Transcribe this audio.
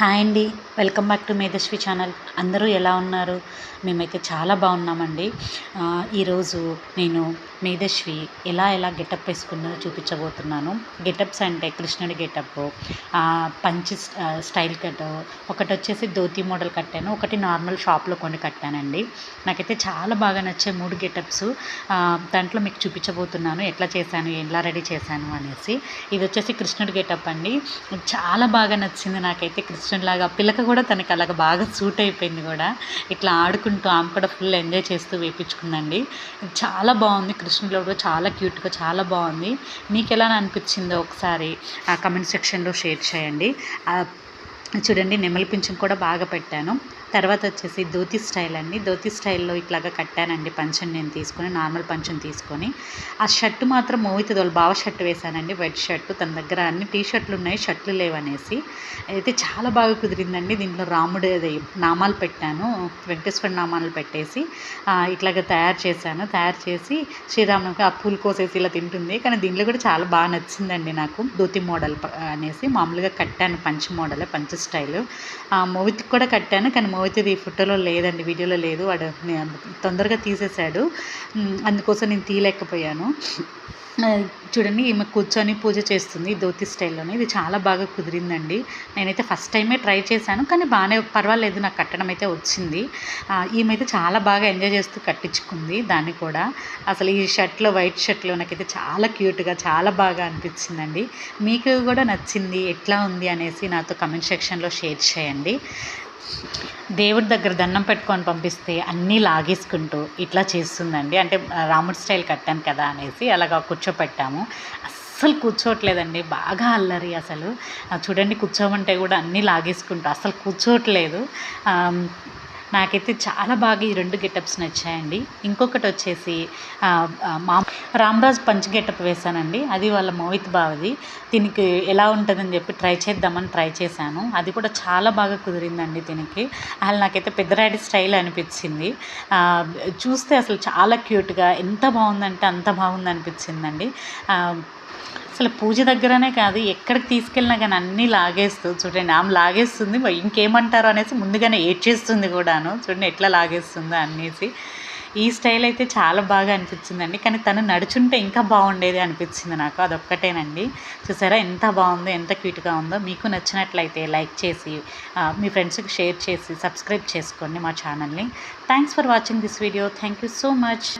Hi అండి. Welcome back to Medhasvi channel. అందరూ ఎలా ఉన్నారు? మేమైతే చాలా బాగున్నామండి. ఈరోజు నేను మేధస్వి ఎలా ఎలా గెటప్ వేసుకున్నదో చూపించబోతున్నాను. గెటప్స్ అంటే కృష్ణుడి గెటప్ పంచి స్టైల్ కట్ ఒకటి వచ్చేసి ధోతి మోడల్ కట్టాను ఒకటి నార్మల్ షాప్లో కొన్ని కట్టానండి. నాకైతే చాలా బాగా నచ్చే మూడు గెటప్స్ దాంట్లో మీకు చూపించబోతున్నాను. ఎట్లా చేశాను ఎలా రెడీ చేశాను అనేసి. ఇది వచ్చేసి కృష్ణుడి గెటప్ అండి. చాలా బాగా నచ్చింది నాకైతే కృష్ణుడిలాగా పిల్లక కూడా తనకి అలాగ బాగా సూట్ అయిపోయింది కూడా. ఇట్లా ఆడుకుంటూ ఆమె కూడా ఫుల్ ఎంజాయ్ చేస్తూ వేయించుకుందండి చాలా బాగుంది. కృష్ణుడు కూడా చాలా క్యూట్గా చాలా బాగుంది. మీకు ఎలా అనిపించిందో ఒకసారి ఆ కమెంట్ సెక్షన్లో షేర్ చేయండి. చూడండి నెమలి పింఛం కూడా బాగా పెట్టాను. తర్వాత వచ్చేసి ధోతి స్టైల్ అండి. ధోతి స్టైల్లో ఇట్లాగా కట్టానండి. పంచని నేను తీసుకొని నార్మల్ పంచని తీసుకొని. ఆ షర్ట్ మాత్రం మోహిత వాళ్ళ బావ షర్ట్ వేశానండి. వైట్ షర్ట్ తన దగ్గర అన్ని టీ షర్ట్లు ఉన్నాయి షర్ట్లు లేవనేసి. అయితే చాలా బాగా కుదిరిందండి. దీంట్లో రాముడు అది నామాలు పెట్టాను. వెంకటేశ్వర నామాలు పెట్టేసి ఇట్లాగా తయారు చేశాను. తయారు చేసి శ్రీరామునికి ఆ పూలు కోసేసి ఇలా తింటుంది. కానీ దీంట్లో కూడా చాలా బాగా నచ్చిందండి నాకు. ధోతి మోడల్ అనేసి మామూలుగా కట్టాను పంచ మోడల్ పంచ స్టైల్. మోవితికి కూడా కట్టాను. కానీ మోవితిది ఫోటోలో లేదండి వీడియోలో లేదు. వాడు తొందరగా తీసేశాడు. అందుకోసం నేను తీయలేకపోయాను. చూడండి ఈమె కూర్చొని పూజ చేస్తుంది ధోతి స్టైల్లోనే. ఇది చాలా బాగా కుదిరిందండి. నేనైతే ఫస్ట్ టైమే ట్రై చేశాను కానీ బాగానే పర్వాలేదు నాకు కట్టడం అయితే వచ్చింది. ఈమె అయితే చాలా బాగా ఎంజాయ్ చేస్తూ కట్టించుకుంది దాన్ని కూడా. అసలు ఈ షర్ట్లో వైట్ షర్ట్లో నాకైతే చాలా క్యూట్గా చాలా బాగా అనిపించిందండి. మీకు కూడా నచ్చింది ఎట్లా ఉంది అనేసి నాతో కమెంట్ సెక్షన్లో షేర్ చేయండి. దేవుడి దగ్గర దండం పెట్టుకొని పంపిస్తే అన్నీ లాగేసుకుంటూ ఇట్లా చేస్తుందండి. అంటే రాముడి స్టైల్ కట్టాను కదా అనేసి అలాగా కూర్చోపెట్టాము. అస్సలు కూర్చోవట్లేదండి. బాగా అల్లరి అసలు. చూడండి కూర్చోమంటే కూడా అన్నీ లాగేసుకుంటూ అసలు కూర్చోవట్లేదు. నాకైతే చాలా బాగా ఈ రెండు గెటప్స్ నచ్చాయండి. ఇంకొకటి వచ్చేసి మా రామరాజ్ పంచ్ గెటప్ వేశానండి. అది వాళ్ళ మోహిత్ బావది. దీనికి ఎలా ఉంటుందని చెప్పి ట్రై చేద్దామని ట్రై చేశాను. అది కూడా చాలా బాగా కుదిరిందండి దీనికి. అసలు నాకైతే పెద్దరాడి స్టైల్ అనిపించింది. చూస్తే అసలు చాలా క్యూట్గా ఎంత బాగుందంటే అంత బాగుంది అనిపించిందండి అసలు పూజ దగ్గరనే కాదు ఎక్కడికి తీసుకెళ్ళినా కానీ అన్నీ లాగేస్తూ చూడండి ఆమె లాగేస్తుంది ఇంకేమంటారు అనేసి ముందుగానే ఏడ్చేస్తుంది కూడాను. చూడండి ఎట్లా లాగేస్తుందో అనేసి. ఈ స్టైల్ అయితే చాలా బాగా అనిపించిందండి. కానీ తను నడుచుంటే ఇంకా బాగుండేది అనిపించింది నాకు. అదొక్కటేనండి. చూసారా ఎంత బాగుందో ఎంత క్యూట్గా ఉందో. మీకు నచ్చినట్లయితే లైక్ చేసి మీ ఫ్రెండ్స్కి షేర్ చేసి సబ్స్క్రైబ్ చేసుకోండి మా ఛానల్ని. Thanks for watching this video. Thank you so much.